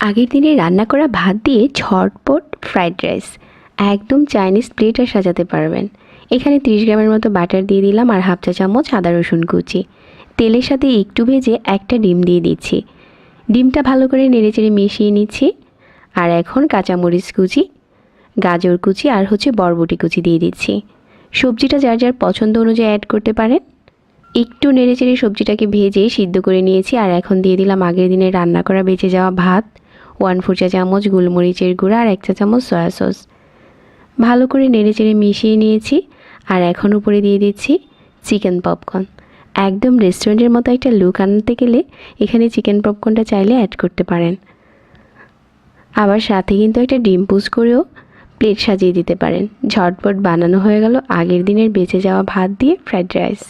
আগের দিনে রান্না করা ভাত দিয়ে ঝটপট ফ্রাইড রাইস একদম চাইনিজ প্লেটে সাজাতে পারবেন। এখানে 30 গ্রামের মতো বাটার দিয়ে দিলাম আর হাফ চা চামচ আদা রসুন কুচি। তেলের সাথে একটু ভেজে একটা ডিম দিয়ে দিচ্ছি। ডিমটা ভালো করে নেড়েচেড়ে মিশিয়ে নিচ্ছি। আর এখন কাঁচামরিচ কুচি, গাজর কুচি আর হচ্ছে বরবটি কুচি দিয়ে দিচ্ছি। সবজিটা যার যার পছন্দ অনুযায়ী অ্যাড করতে পারেন। একটু নেড়েচেড়ে সবজিটাকে ভেজে সিদ্ধ করে নিয়েছি আর এখন দিয়ে দিলাম আগের দিনে রান্না করা বেঁচে যাওয়া ভাত। ওয়ান ফোর চা চামচ, গোলমরিচের গুঁড়া আর এক চা চামচ সয়া সস ভালো করে নেড়েচেড়ে মিশিয়ে নিয়েছি আর এখন উপরে দিয়ে দিচ্ছি চিকেন পপকর্ন একদম রেস্টুরেন্টের মতো একটা লুক আনতে গেলে এখানে চিকেন পপকর্নটা চাইলে অ্যাড করতে পারেন। আবার সাথে কিন্তু একটা ডিম পুষ করেও প্লেট সাজিয়ে দিতে পারেন। ঝটপট বানানো হয়ে গেল আগের দিনের বেঁচে যাওয়া ভাত দিয়ে ফ্রাইড রাইস